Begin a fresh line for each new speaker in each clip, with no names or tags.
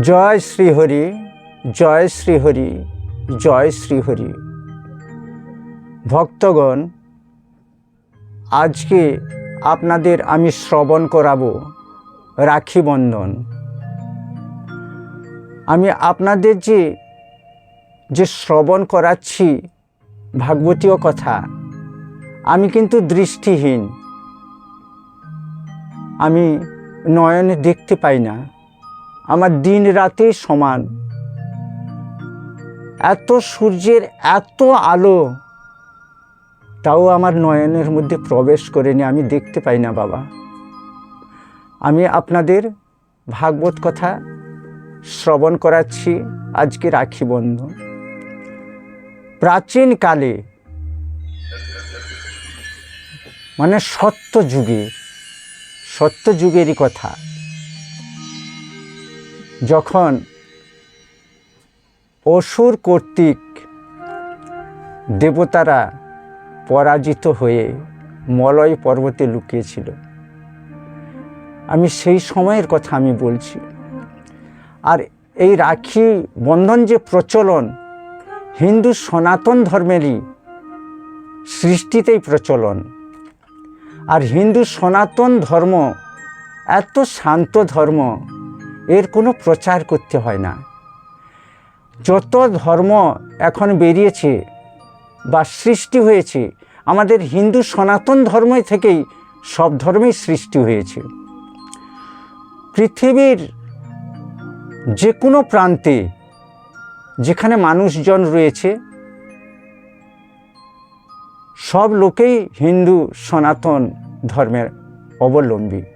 জয় শ্রীহরি জয় শ্রীহরি জয় শ্রীহরি। ভক্তগণ, আজকে আপনাদের আমি শ্রবণ করাবো রাখি বন্ধন। আমি আপনাদের যে যে শ্রবণ করাচ্ছি ভাগবতীয় কথা, আমি কিন্তু দৃষ্টিহীন। আমি নয়নে দেখতে পাই না। আমার দিন রাতে সমান। এত সূর্যের এত আলো, তাও আমার নয়নের মধ্যে প্রবেশ করেনি, আমি দেখতে পাই না, বাবা। আমি আপনাদের ভাগবত কথা শ্রবণ করাচ্ছি, আজকে রাখি বন্ধন প্রাচীনকালে মানে সত্য যুগে, সত্য যুগেরই কথা। যখন অসুর কর্তৃক দেবতারা পরাজিত হয়ে মলয় পর্বতে লুকিয়েছিল। আমি সেই সময়ের কথা আমি বলছি। আর এই রাখি বন্ধন যে প্রচলন, হিন্দু সনাতন ধর্মেরই সৃষ্টিতেই প্রচলন। আর হিন্দু সনাতন ধর্ম, এত শান্ত ধর্ম এর কোনো প্রচার করতে হয় না। যত ধর্ম এখন বেরিয়েছে বা সৃষ্টি হয়েছে, আমাদের হিন্দু সনাতন ধর্ম থেকেই সব ধর্মেই সৃষ্টি হয়েছে। পৃথিবীর যে কোনো প্রান্তে যেখানে মানুষজন রয়েছে, সব লোকেই হিন্দু সনাতন ধর্মের অবলম্বী।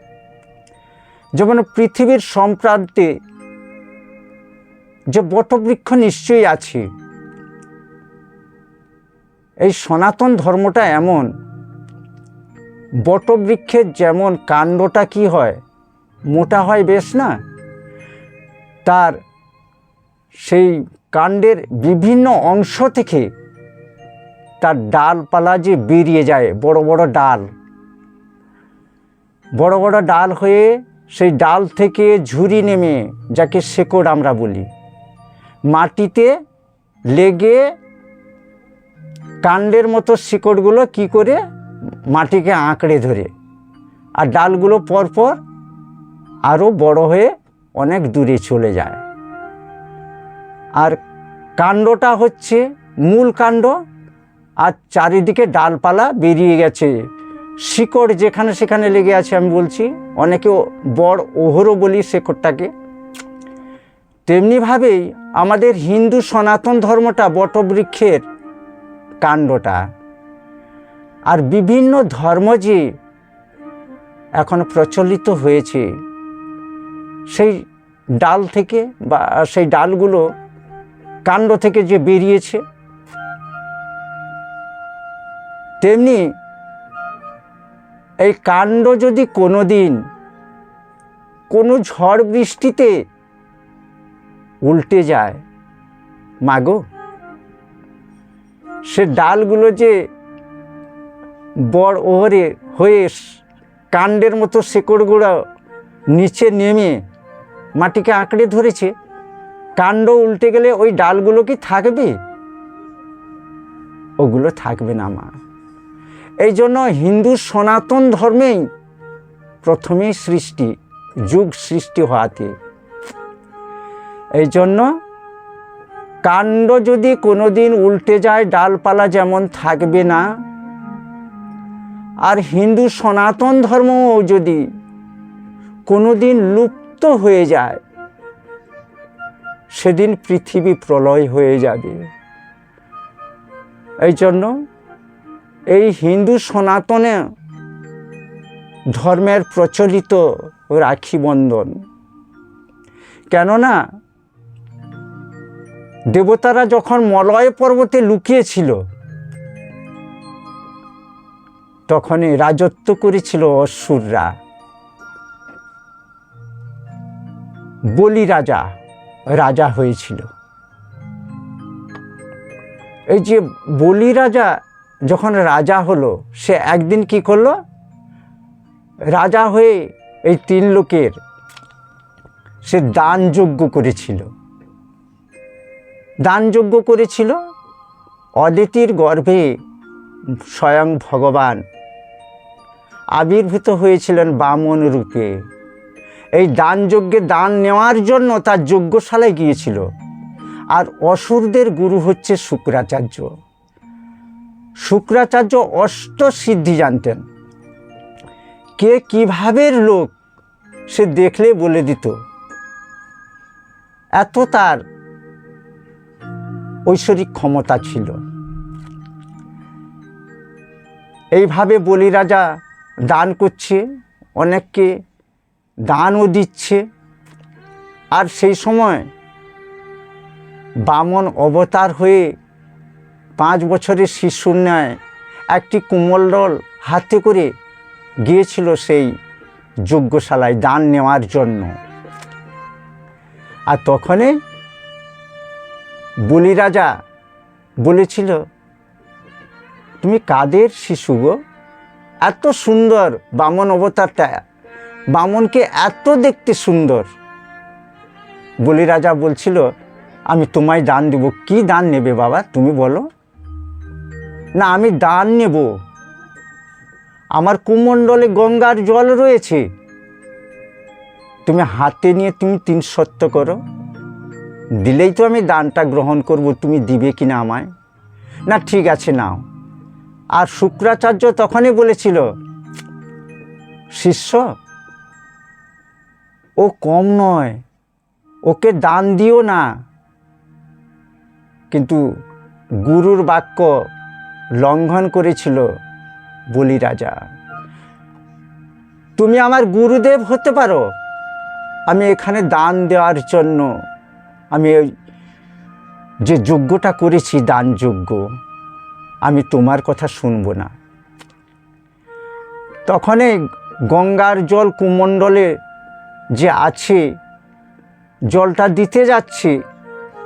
যেমন পৃথিবীর সম্প্রান্তে যে বটবৃক্ষ নিশ্চয়ই আছে। এই সনাতন ধর্মটা এমন। বটবৃক্ষের যেমন কাণ্ডটা কি হয়, মোটা হয় বেশ না? তার সেই কাণ্ডের বিভিন্ন অংশ থেকে তার ডালপালা যে বেরিয়ে যায়, বড় বড় ডাল। বড় বড় ডাল হয়ে সেই ডাল থেকে ঝুরি নেমে যাকে শেকড় আমরা বলি। মাটিতে লেগে কাণ্ডের মতো শিকড়গুলো কি করে? মাটিকে আঁকড়ে ধরে। আর ডালগুলো পরপর আরও বড় হয়ে অনেক দূরে চলে যায়। আর কাণ্ডটা হচ্ছে মূল কাণ্ড। আর চারিদিকে ডালপালা বেরিয়ে গেছে। শিকড় যেখানে সেখানে লেগে আছে আমি বলছি, অনেকে বড় ওহরও বলি শেকড়টাকে। তেমনিভাবেই আমাদের হিন্দু সনাতন ধর্মটা বটবৃক্ষের কাণ্ডটা। আর বিভিন্ন ধর্ম যে এখন প্রচলিত হয়েছে, সেই ডাল থেকে বা সেই ডালগুলো কাণ্ড থেকে যে বেরিয়েছে, তেমনি এই কাণ্ড যদি কোনো দিন কোনো ঝড় বৃষ্টিতে উল্টে যায়, মাগো, সে ডালগুলো যে বড় ওহরে হয়ে কাণ্ডের মতো শেকড়গুলো নিচে নেমে মাটিকে আঁকড়ে ধরেছে, কাণ্ড উল্টে গেলে ওই ডালগুলো কি থাকবে? ওগুলো থাকবে না, মা। এই জন্য হিন্দু সনাতন ধর্মেই প্রথমেই সৃষ্টি, যুগ সৃষ্টি হওয়াতে। এই জন্য কাণ্ড যদি কোনো দিন উল্টে যায়, ডালপালা যেমন থাকবে না, আর হিন্দু সনাতন ধর্মও যদি কোনো দিন লুপ্ত হয়ে যায়, সেদিন পৃথিবী প্রলয় হয়ে যাবে। এই জন্য এই হিন্দু সনাতনে ধর্মের প্রচলিত রাখি বন্ধন। কেননা দেবতারা যখন মলয় পর্বতে লুকিয়েছিল, তখনই রাজত্ব করেছিল অসুররা। বলি রাজা রাজা হয়েছিল। এই যে বলি রাজা যখন রাজা হলো, সে একদিন কি করল? রাজা হয়ে এই তিন লোকের সে দান যজ্ঞ করেছিল। দান যজ্ঞ করেছিল, অদিতির গর্ভে স্বয়ং ভগবান আবির্ভূত হয়েছিলেন বামন রূপে। এই দান যজ্ঞে দান নেওয়ার জন্য তার যজ্ঞশালায় গিয়েছিল। আর অসুরদের গুরু হচ্ছে শুক্রাচার্য। শুক্রাচার্য অষ্ট সিদ্ধি জানতেন। কে কীভাবে লোক সে দেখলে বলে দিত। এত তার ঐশ্বরিক ক্ষমতা ছিল। এইভাবে বলি রাজা দান করছে, অনেককে দানও দিচ্ছে। আর সেই সময় বামন অবতার হয়ে পাঁচ বছরের শিশুর ন্যায় একটি কুমলদল হাতে করে গিয়েছিল সেই যজ্ঞশালায় দান নেওয়ার জন্য। আর তখনই বলি রাজা বলেছিল, তুমি কাদের শিশু গো? এত সুন্দর বামন অবতারটা, বামনকে এত দেখতে সুন্দর। বলি রাজা বলছিল, আমি তোমায় দান দেব। কি দান নেবে বাবা? তুমি বলো। না, আমি দান নেব। আমার কুমণ্ডলে গঙ্গার জল রয়েছে। তুমি হাতে নিয়ে তুমি তিন সত্য করো। দিলেই তো আমি দানটা গ্রহণ করব, তুমি দিবে কি না আমায়? না, ঠিক আছে, নাও। আর শুক্রাচার্য তখনই বলেছিল, শিষ্য, ও কম নয়, ওকে দান দিও না। কিন্তু গুরুর বাক্য লঙ্ঘন করেছিল বলি রাজা। তুমি আমার গুরুদেব হতে পারো। আমি এখানে দান দেওয়ার জন্য আমি যে যজ্ঞটা করেছি, দান যজ্ঞ, আমি তোমার কথা শুনব না। তখনই গঙ্গার জল কুমণ্ডলে যে আছে, জলটা দিতে যাচ্ছে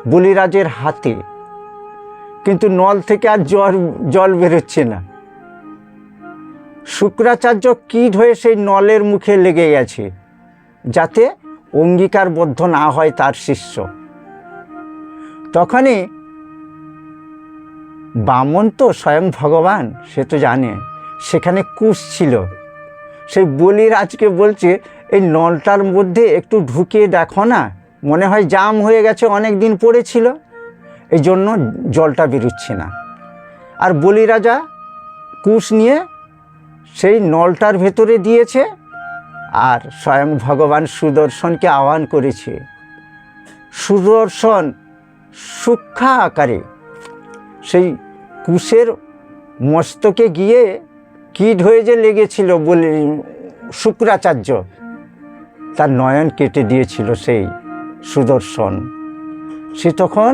বলিরাজের হাতে। কিন্তু নল থেকে আর জল জল বেরোচ্ছে না। শুক্রাচার্য কীট হয়ে সেই নলের মুখে লেগে গেছে, যাতে অঙ্গীকারবদ্ধ না হয় তার শিষ্য। তখনই বামন তো স্বয়ং ভগবান, সে তো জানে, সেখানে কুশ ছিল। সেই বলির আজকে বলছে, এই নলটার মধ্যে একটু ঢুকিয়ে দেখো না, মনে হয় জাম হয়ে গেছে, অনেক দিন পড়েছিল। এই জন্য জলটা বেরোচ্ছে না। আর বলি রাজা, কুশ নিয়ে সেই নলটার ভেতরে দিয়েছে আর স্বয়ং ভগবান সুদর্শনকে আহ্বান করেছে। সুদর্শন সূক্ষা আকারে সেই কুশের মস্তকে গিয়ে কীট হয়ে যে লেগেছিল বলে শুক্রাচার্য, তার নয়ন কেটে দিয়েছিল সেই সুদর্শন। সে তখন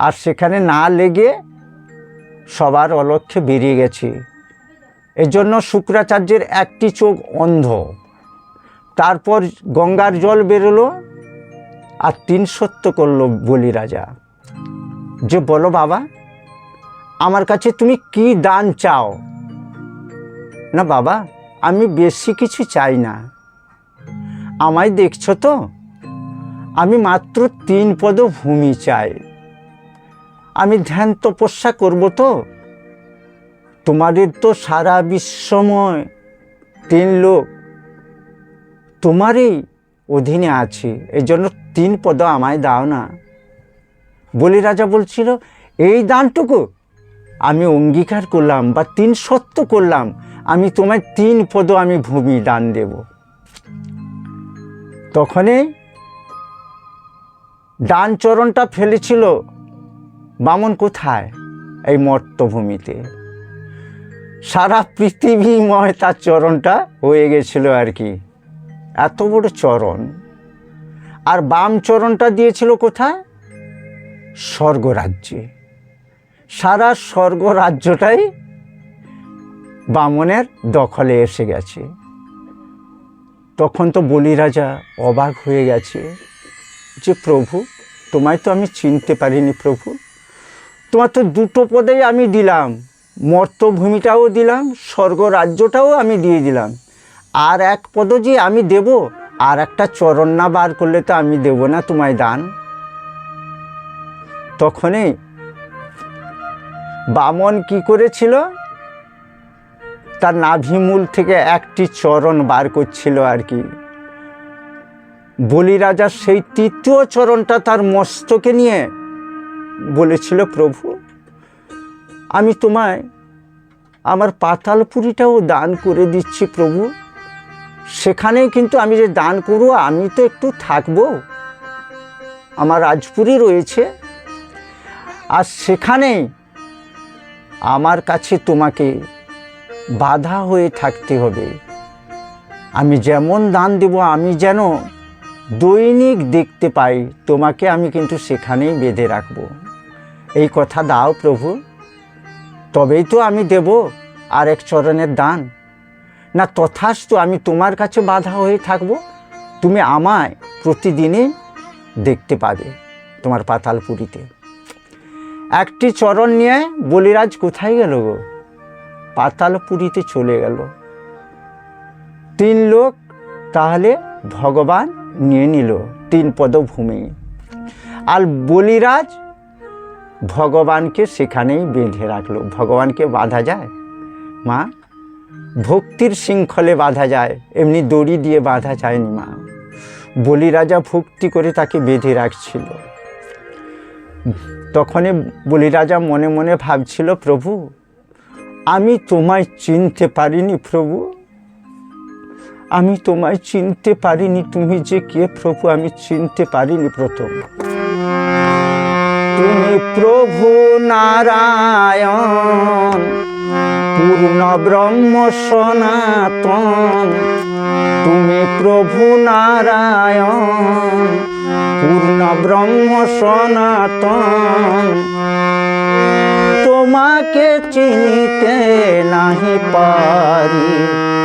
আর সেখানে না লেগে সবার অলক্ষ্যে বেরিয়ে গেছে। এজন্য শুক্রাচার্যের একটি চোখ অন্ধ। তারপর গঙ্গার জল বেরোলো আর তিন সত্য করল বলি রাজা যে বলো বাবা, আমার কাছে তুমি কি দান চাও? না বাবা, আমি বেশি কিছু চাই না। আমায় দেখছ তো? আমি মাত্র তিন পদ ভূমি চাই। আমি ধ্যান তপস্যা করব তো? তোমাদের তো সারা বিশ্বময় তিন লোক। তোমারই অধীনে আছে এই জন্য তিন পদ আমায় দাও না। বলি রাজা বলছিল, এই দানটুকু আমি অঙ্গীকার করলাম বা তিন সত্য করলাম, আমি তোমায় তিন পদ আমি ভূমি দান দেব। তখনই ডান চরণটা ফেলেছিল। বামন কোথায় এই মর্তভূমিতে? সারা পৃথিবীময় তার চরণটা হয়ে গেছিল আর কি। এত বড় চরণ। আর বাম চরণটা দিয়েছিল কোথায়? স্বর্গরাজ্যে। সারা স্বর্গরাজ্যটাই বামনের দখলে এসে গেছে। তখন তো বলি রাজা অবাক হয়ে গেছে যে, প্রভু, তোমায় তো আমি চিনতে পারিনি প্রভু। তোমার তো দুটো পদেই আমি দিলাম। মর্তভূমিটাও দিলাম স্বর্গ রাজ্যটাও আমি দিয়ে দিলাম। আর এক পদ যে আমি দেব, আর একটা চরণ না বার করলে তো আমি দেব না তোমায় দান। তখনই বামন কি করেছিল? তার নাভিমূল থেকে একটি চরণ বার করছিল আর কি। বলি রাজা সেই তৃতীয় চরণটা তার মস্তকে নিয়ে বলেছিল, প্রভু, আমি তোমায় আমার পাতালপুরিটাও দান করে দিচ্ছি, প্রভু। সেখানেই কিন্তু আমি যে দান করব, আমি তো একটু থাকব। আমার রাজপুরি রয়েছে। আর সেখানেই আমার কাছে তোমাকে বাধা হয়ে থাকতে হবে। আমি যেমন দান দেব, আমি যেন দৈনিক দেখতে পাই। তোমাকে আমি কিন্তু সেখানেই বেঁধে রাখব। এই কথা দাও প্রভু। তবেই তো আমি দেব আর এক চরণের দান। না, তথাস্তু আমি তোমার কাছে বাধা হয়ে থাকব, তুমি আমায় প্রতিদিনই দেখতে পাবে তোমার পাতালপুরিতে একটি চরণ নিয়ে বলিরাজ কোথায় গেল গো? পাতালপুরিতে চলে গেল। তিন লোক তাহলে ভগবান নিয়ে নিল তিন পদভূমি। আর বলিরাজ ভগবানকে সেখানেই বেঁধে রাখল। ভগবানকে বাঁধা যায়? মা, ভক্তির শৃঙ্খলে বাঁধা যায়, এমনি দড়ি দিয়ে বাঁধা যায়নি মা। বলি রাজা ভক্তি করে তাকে বেঁধে রাখছিল। তখনই বলি রাজা মনে মনে ভাবছিল, প্রভু, আমি তোমায় চিনতে পারিনি প্রভু। আমি তোমায় চিনতে পারিনি, তুমি যে কে প্রভু, আমি চিনতে পারিনি প্রথম। তুমি প্রভু নারায়ণ, পূর্ণ ব্রহ্ম সনাতন। তুমি প্রভু নারায়ণ, পূর্ণ ব্রহ্ম সনাতন। তোমাকে চিনিতে নাহি পারি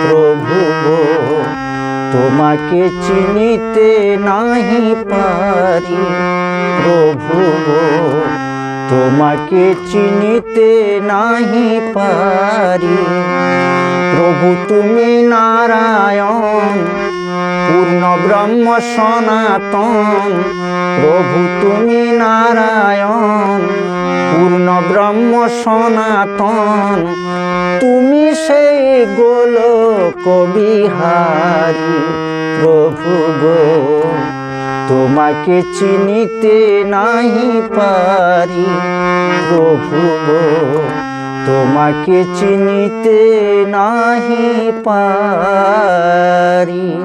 প্রভু গো। তোমাকে চিনিতে নাহি পারি। প্রভু, তোমাকে চিনিতে নাহি পারি। প্রভু, তুমি নারায়ণ, পূর্ণ ব্রহ্ম সনাতন। প্রভু, তুমি নারায়ণ পূর্ণ ব্রহ্ম সনাতন। তুমি সেই গোল কবিহারি প্রভু গো। তোমাকে চিনিতে নাহি পারি প্রভু গো। তোমাকে চিনিতে নাহি পারি।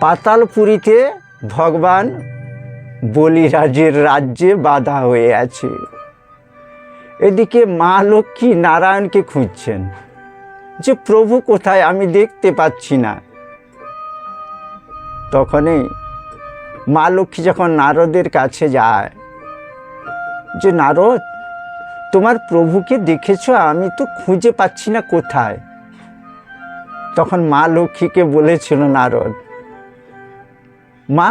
পাতালপুরীতে ভগবান বলিরাজের রাজ্যে বাধা হয়ে আছে। এদিকে মা লক্ষ্মী নারায়ণকে খুঁজছেন। যে প্রভু কোথায় আমি দেখতে পাচ্ছি না। তখনই মা লক্ষ্মী যখন নারদের কাছে যায়, যে নারদ, তোমার প্রভুকে দেখেছ? আমি তো খুঁজে পাচ্ছি না কোথায়। তখন মা লক্ষ্মীকে বলেছিল নারদ, মা,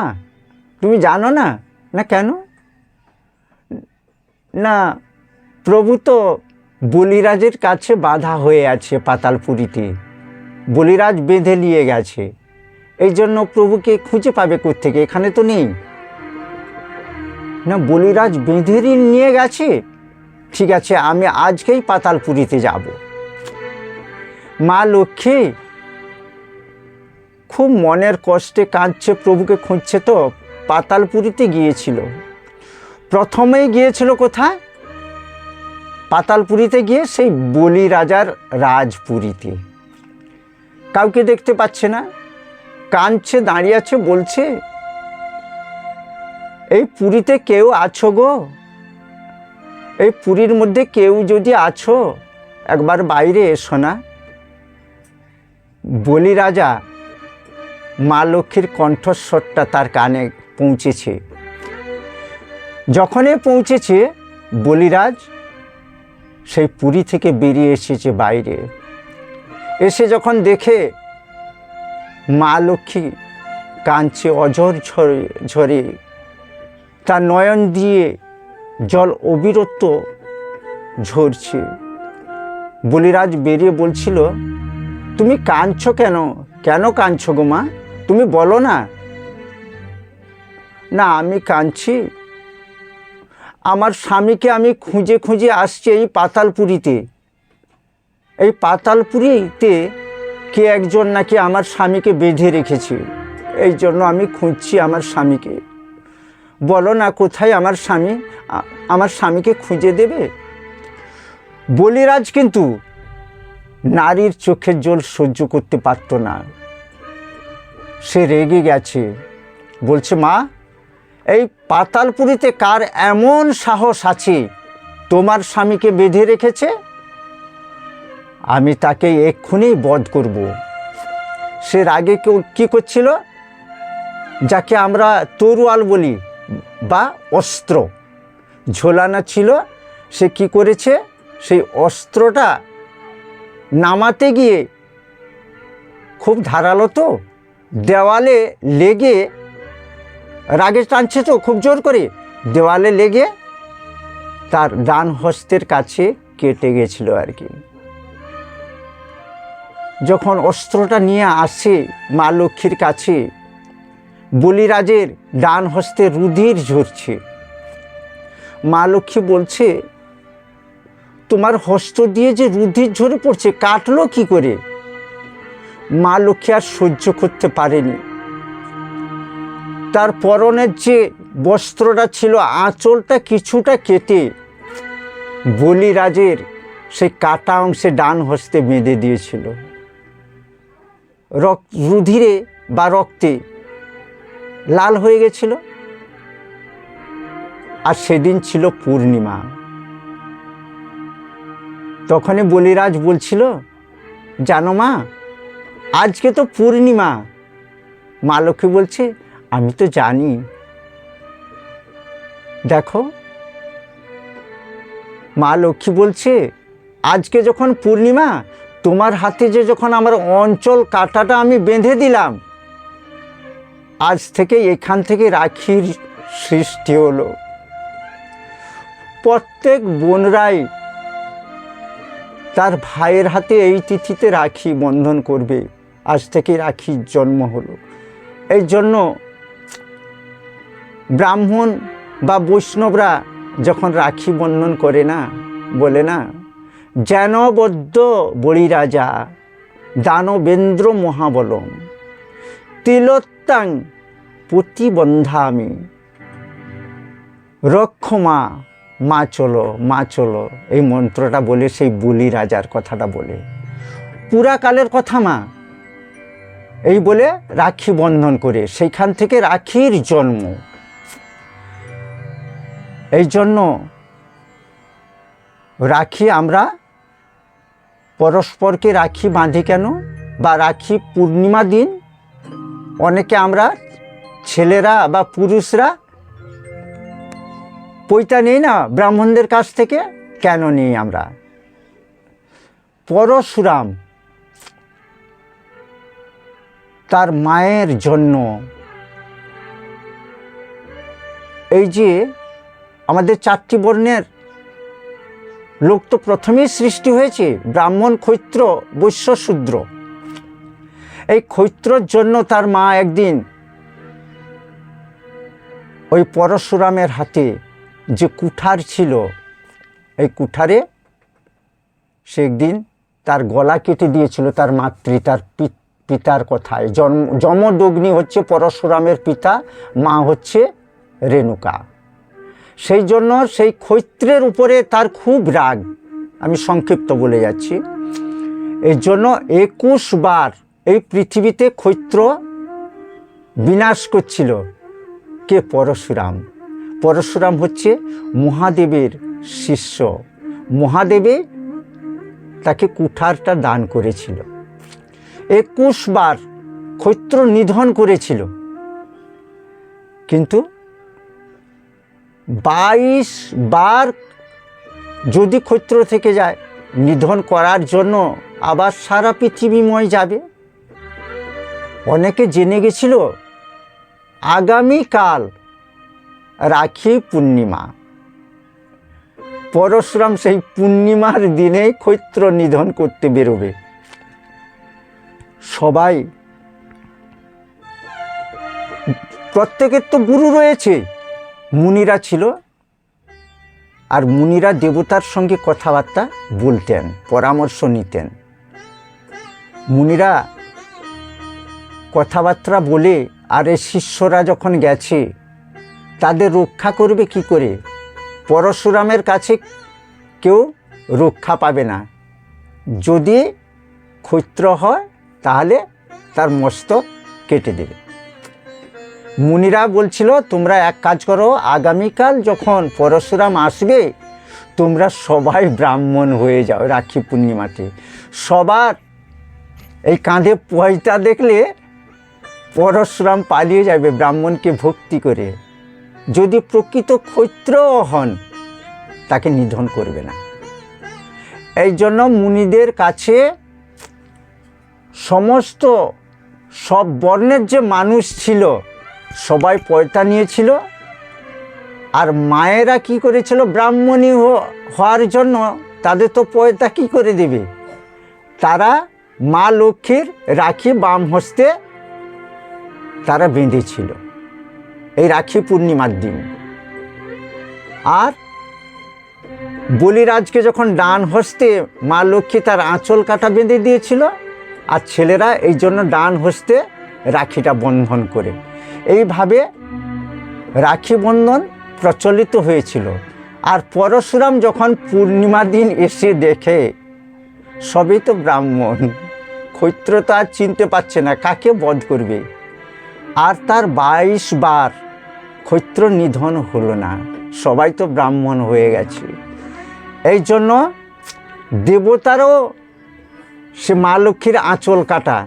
তুমি জানো না না কেন? না, প্রভু তো বলিরাজের কাছে বাধা হয়ে আছে পাতালপুরীতে। বলিরাজ বেঁধে নিয়ে গেছে। এই জন্য প্রভুকে খুঁজে পাবে থেকে এখানে তো নেই। না, বলিরাজ বেঁধে নিয়ে গেছে? ঠিক আছে, আমি আজকেই পাতালপুরীতে যাব। মা লক্ষ্মী, খুব মনের কষ্টে কাঁদছে, প্রভুকে খুঁজছে তো। পাতালপুরীতে গিয়েছিল। প্রথমেই গিয়েছিল কোথায়? পাতালপুরীতে গিয়ে সেই বলি রাজার রাজপুরীতে। কাউকে দেখতে পাচ্ছে না। কাঁদছে, দাঁড়িয়ে আছে, বলছে, এই পুরীতে কেউ আছো গো? এই পুরীর মধ্যে কেউ যদি আছো, একবার বাইরে এসো না। বলি রাজা মা লক্ষ্মীর কণ্ঠস্বরটা তার কানে পৌঁছেছে। যখনই পৌঁছেছে, বলিরাজ সেই পুরী থেকে বেরিয়ে এসেছে বাইরে। এসে যখন দেখে, মা লক্ষ্মী কাঁদছে অঝর ঝরে ঝরে। তার নয়ন দিয়ে জল অবিরত ঝরছে। বলিরাজ বেরিয়ে বলছিল, তুমি কাঁদছ কেন? কেন কাঁদছো গো মা? তুমি বলো না না, আমি কাঁদছি। আমার স্বামীকে আমি খুঁজে খুঁজে আসছি এই পাতালপুরিতে। এই পাতালপুরিতে কে একজন নাকি আমার স্বামীকে বেঁধে রেখেছে। এই জন্য আমি খুঁজছি আমার স্বামীকে। বলো না, কোথায় আমার স্বামী? আমার স্বামীকে খুঁজে দেবে? বলিরাজ কিন্তু নারীর চোখের জল সহ্য করতে পারত না। সে রেগে গেছে। বলছে, মা এই পাতালপুরিতে কার এমন সাহস আছে? তোমার স্বামীকে বেঁধে রেখেছে? আমি তাকে এক্ষুনি বধ করব। সে রাগে কেউ কী করছিল? যাকে আমরা তরুয়াল বলি বা অস্ত্র। ঝোলানো ছিল, সে কি করেছে? সেই অস্ত্রটা নামাতে গিয়ে খুব ধারালো তো, দেওয়ালে লেগে রাগে টানছে তো, খুব জোর করে। দেওয়ালে লেগে তার ডান হস্তের কাছে কেটে গেছিল আর কি। যখন অস্ত্রটা নিয়ে আসে মা লক্ষ্মীর কাছে, বলিরাজের ডান হস্তে রুধির ঝরছে। মা লক্ষ্মী বলছে, তোমার হস্ত দিয়ে যে রুধির ঝরে পড়ছে, কাটলো কি করে? মা লক্ষ্মী আর সহ্য করতে পারেনি। তার পরনের যে বস্ত্রটা ছিল, আঁচলটা কিছুটা কেটে বলিরাজের সেই কাটা অংশে ডান হস্তে বেঁধে দিয়েছিল। রক্ত রুধিরে বা রক্তে লাল হয়ে গেছিল। আর সেদিন ছিল পূর্ণিমা। তখনই বলিরাজ বলছিল, জানো মা, আজকে তো পূর্ণিমা। মা লক্ষ্মী বলছে আমি তো জানি। দেখো, মা লক্ষ্মী বলছে, আজকে যখন পূর্ণিমা, তোমার হাতে যে যখন আমার অঞ্চল কাটাটা আমি বেঁধে দিলাম, আজ থেকে এখান থেকে রাখির সৃষ্টি হলো। প্রত্যেক বোনরাই তার ভাইয়ের হাতে এই তিথিতে রাখি বন্ধন করবে। আজ থেকে রাখির জন্ম হলো। এই জন্য ব্রাহ্মণ বা বৈষ্ণবরা যখন রাখি বন্ধন করে না, বলে না, যেন বদ্ধ বলি রাজা দানবেন্দ্র মহাবলম, তিলোত্তাং প্রতিবন্ধামি, রক্ষ মা মা চলো মা চলো। এই মন্ত্রটা বলে, সেই বলি রাজার কথাটা বলে। পুরাকালের কথা মা। এই বলে রাখি বন্ধন করে, সেইখান থেকে রাখির জন্ম। এই জন্য রাখি আমরা, পরস্পরকে রাখি বাঁধি কেন? বা রাখি পূর্ণিমা দিন অনেকে আমরা ছেলেরা বা পুরুষরা পৈতা নেই না ব্রাহ্মণদের কাছ থেকে? কেন নেই আমরা? পরশুরাম তার মায়ের জন্য। এই যে আমাদের চারটি বর্ণের লোক তো প্রথমেই সৃষ্টি হয়েছে ব্রাহ্মণ, ক্ষৈত্র, বৈশ্য, শূদ্র। এই ক্ষৈত্রর জন্য তার মা একদিন ওই পরশুরামের হাতে যে কুঠার ছিল, এই কুঠারে সে একদিন তার গলা কেটে দিয়েছিল তার মাতৃ, তার পিতার কথায়। জন্ম যমদগ্নি হচ্ছে পরশুরামের পিতা, মা হচ্ছে রেণুকা। সেই জন্য সেই ক্ষৈত্রের উপরে তার খুব রাগ। আমি সংক্ষিপ্ত বলে যাচ্ছি। এই জন্য একুশ বার এই পৃথিবীতে ক্ষৈত্র বিনাশ করছিল। কে? পরশুরাম। পরশুরাম হচ্ছে মহাদেবের শিষ্য। মহাদেবে তাকে কুঠারটা দান করেছিল। একুশ বার ক্ষৈত্র নিধন করেছিল। কিন্তু বাইশ বার যদি ক্ষত্র থেকে যায়, নিধন করার জন্য আবার সারা পৃথিবীময় যাবে। অনেকে জেনে গেছিল, আগামীকাল রাখি পূর্ণিমা। পরশুরাম সেই পূর্ণিমার দিনেই ক্ষৈত্র নিধন করতে বেরোবে। সবাই, প্রত্যেকের তো গুরু রয়েছে। মুনিরা ছিল আর মুনিরা দেবতার সঙ্গে কথাবার্তা বলতেন, পরামর্শ নিতেন। মুনিরা কথাবার্তা বলে আর এই শিষ্যরা যখন গেছে, তাদের রক্ষা করবে কি করে? পরশুরামের কাছে কেউ রক্ষা পাবে না। যদি ক্ষৈত্র হয়, তাহলে তার মস্তক কেটে দেবে। মুনিরা বলছিল, তোমরা এক কাজ করো, আগামীকাল যখন পরশুরাম আসবে, তোমরা সবাই ব্রাহ্মণ হয়ে যাও রাখি পূর্ণিমাতে। সবার এই কাঁধে পয়তা দেখলে পরশুরাম পালিয়ে যাবে ব্রাহ্মণকে ভক্তি করে। যদি প্রকৃত ক্ষৈত্র হন, তাকে নিধন করবে না। এই জন্য মুনিদের কাছে সমস্ত সব বর্ণের যে মানুষ ছিল সবাই পয়তা নিয়েছিল আর মায়েরা কি করেছিল? ব্রাহ্মণী হওয়ার জন্য তাদের তো পয়তা কি করে দেবে? তারা মা লক্ষ্মীর রাখি বাম হস্তে তারা বেঁধেছিল। এই রাখি পূর্ণিমার দিন। আর বলিরাজকে যখন ডান হস্তে মা লক্ষ্মী তার আঁচল কাটা বেঁধে দিয়েছিল, আর ছেলেরা এই জন্য ডান হস্তে রাখিটা বন্ধন করে। এইভাবে রাখি বন্ধন প্রচলিত হয়েছিল। আর পরশুরাম যখন পূর্ণিমা দিন এসে দেখে, সবই তো ব্রাহ্মণ ক্ষৈত্র তো আর চিনতে পারছে না, কাকে বধ করবে? আর তার বাইশ বার ক্ষৈত্র নিধন হলো না, সবাই তো ব্রাহ্মণ হয়ে গেছে। এই জন্য দেবতারও সে মা লক্ষ্মীর আঁচল কাটা,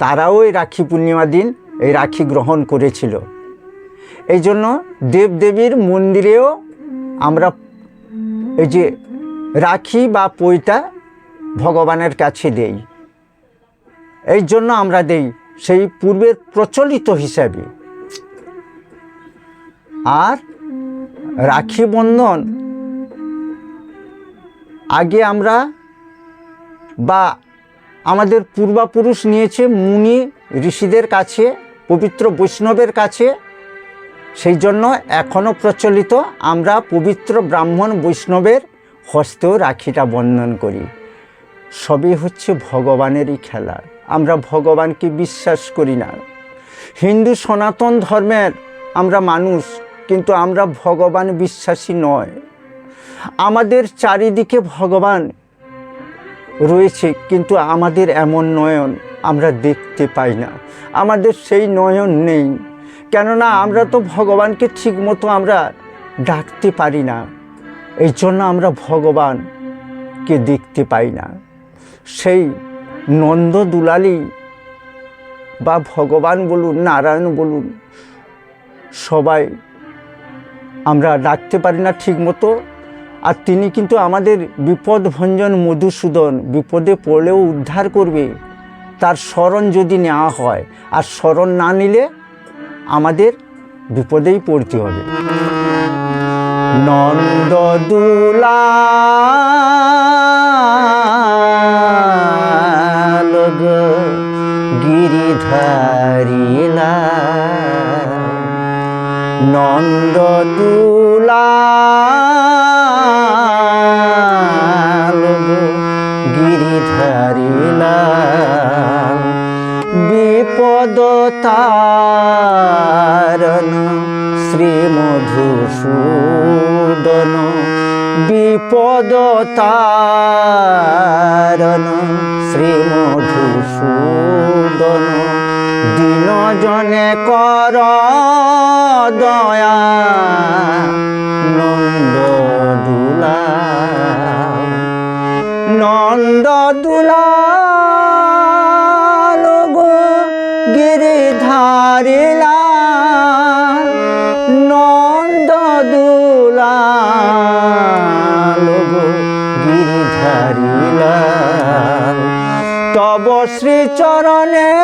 তারাও এই রাখি পূর্ণিমা দিন এই রাখি গ্রহণ করেছিল। এই জন্য দেবদেবীর মন্দিরেও আমরা এই যে রাখি বা পইটা ভগবানের কাছে দেই। এই জন্য আমরা দেই সেই পূর্বের প্রচলিত হিসাবে। আর রাখি বন্ধন আগে আমরা বা আমাদের পূর্বাপুরুষ নিয়েছে মুনি ঋষিদের কাছে পবিত্র বৈষ্ণবের কাছে, সেই জন্য এখনও প্রচলিত আমরা পবিত্র ব্রাহ্মণ বৈষ্ণবের হস্তেও রাখিটা বন্ধন করি। সবই হচ্ছে ভগবানেরই খেলা। আমরা ভগবানকে বিশ্বাস করি না। হিন্দু সনাতন ধর্মের আমরা মানুষ, কিন্তু আমরা ভগবান বিশ্বাসী নয়। আমাদের চারিদিকে ভগবান রয়েছে, কিন্তু আমাদের এমন নয়ন। আমরা দেখতে পাই না। আমাদের সেই নয়ন নেই। কেননা আমরা তো ভগবানকে ঠিকমতো আমরা ডাকতে পারি না। এই জন্য আমরা ভগবানকে দেখতে পাই না। সেই নন্দ দুলালি বা ভগবান বলুন, নারায়ণ বলুন, সবাই আমরা ডাকতে পারি না ঠিকমতো। আর তিনি কিন্তু আমাদের বিপদ ভঞ্জন মধুসূদন বিপদে পড়লেও উদ্ধার করবে। তার স্মরণ যদি নেওয়া হয়, আর স্মরণ না নিলে আমাদের বিপদেই পড়তে হবে। নন্দ দুলাল গিরিধারিলা নন্দ দুলাল তারণ শ্রী মধুসূদন বিপদ তারণ শ্রী মধুসূদন দিন জনে কর দয়া, নন্দ দুলা নন্দ দুলাল। শ্রীচরণে